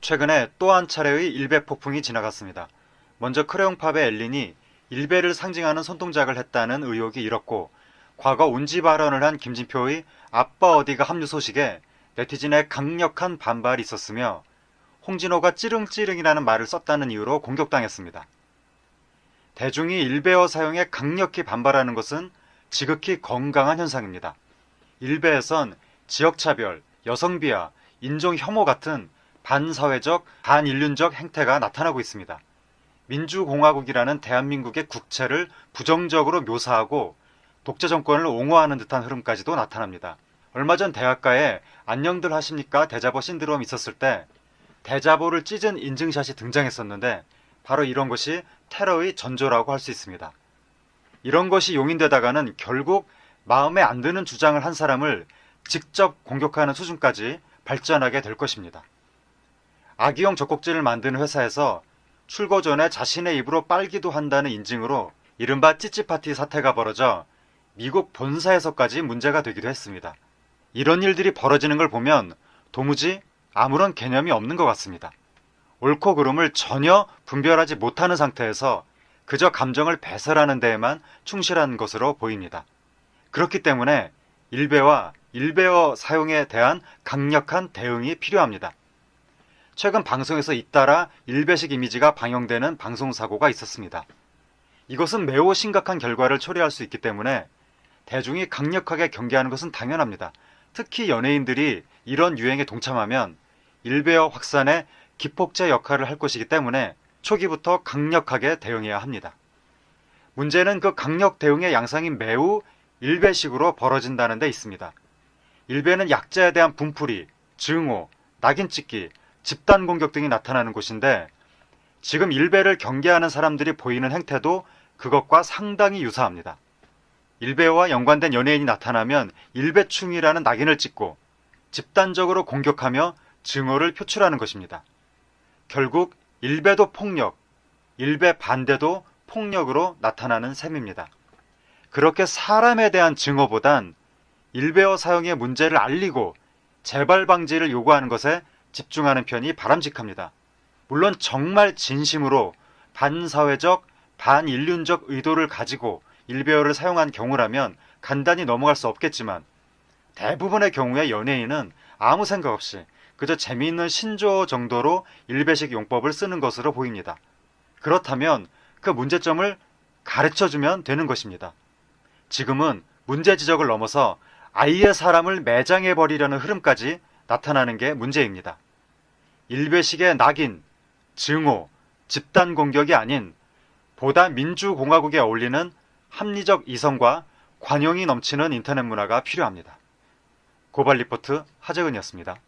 최근에 또 한 차례의 일베 폭풍이 지나갔습니다. 먼저 크레용팝의 엘린이 일베를 상징하는 손동작을 했다는 의혹이 일었고 과거 운지 발언을 한 김진표의 아빠 어디가 합류 소식에 네티즌의 강력한 반발이 있었으며 홍진호가 찌릉찌릉이라는 말을 썼다는 이유로 공격당했습니다. 대중이 일베어 사용에 강력히 반발하는 것은 지극히 건강한 현상입니다. 일베에선 지역차별, 여성비하, 인종 혐오 같은 반사회적, 반인륜적 행태가 나타나고 있습니다. 민주공화국이라는 대한민국의 국채를 부정적으로 묘사하고 독재 정권을 옹호하는 듯한 흐름까지도 나타납니다. 얼마 전 대학가에 안녕들 하십니까 대자보 신드롬 있었을 때 대자보를 찢은 인증샷이 등장했었는데 바로 이런 것이 테러의 전조라고 할 수 있습니다. 이런 것이 용인되다가는 결국 마음에 안 드는 주장을 한 사람을 직접 공격하는 수준까지 발전하게 될 것입니다. 악의용 젖꼭지를 만드는 회사에서 출고 전에 자신의 입으로 빨기도 한다는 인증으로 이른바 찌찌파티 사태가 벌어져 미국 본사에서까지 문제가 되기도 했습니다. 이런 일들이 벌어지는 걸 보면 도무지 아무런 개념이 없는 것 같습니다. 옳고 그름을 전혀 분별하지 못하는 상태에서 그저 감정을 배설하는 데에만 충실한 것으로 보입니다. 그렇기 때문에 일베와 일베어 사용에 대한 강력한 대응이 필요합니다. 최근 방송에서 잇따라 일베식 이미지가 방영되는 방송 사고가 있었습니다. 이것은 매우 심각한 결과를 초래할 수 있기 때문에 대중이 강력하게 경계하는 것은 당연합니다. 특히 연예인들이 이런 유행에 동참하면 일베어 확산에 기폭제 역할을 할 것이기 때문에 초기부터 강력하게 대응해야 합니다. 문제는 그 강력 대응의 양상이 매우 일베식으로 벌어진다는 데 있습니다. 일베는 약자에 대한 분풀이, 증오, 낙인 찍기, 집단 공격 등이 나타나는 곳인데 지금 일베를 경계하는 사람들이 보이는 행태도 그것과 상당히 유사합니다. 일베와 연관된 연예인이 나타나면 일베충이라는 낙인을 찍고 집단적으로 공격하며 증오를 표출하는 것입니다. 결국 일베도 폭력, 일베 반대도 폭력으로 나타나는 셈입니다. 그렇게 사람에 대한 증오보단 일베어 사용의 문제를 알리고 재발 방지를 요구하는 것에 집중하는 편이 바람직합니다. 물론 정말 진심으로 반사회적, 반인륜적 의도를 가지고 일베어를 사용한 경우라면 간단히 넘어갈 수 없겠지만 대부분의 경우에 연예인은 아무 생각 없이 그저 재미있는 신조어 정도로 일베식 용법을 쓰는 것으로 보입니다. 그렇다면 그 문제점을 가르쳐 주면 되는 것입니다. 지금은 문제 지적을 넘어서 아예 사람을 매장해 버리려는 흐름까지 나타나는 게 문제입니다. 일베식의 낙인, 증오, 집단 공격이 아닌 보다 민주공화국에 어울리는 합리적 이성과 관용이 넘치는 인터넷 문화가 필요합니다. 고발 리포트 하재근이었습니다.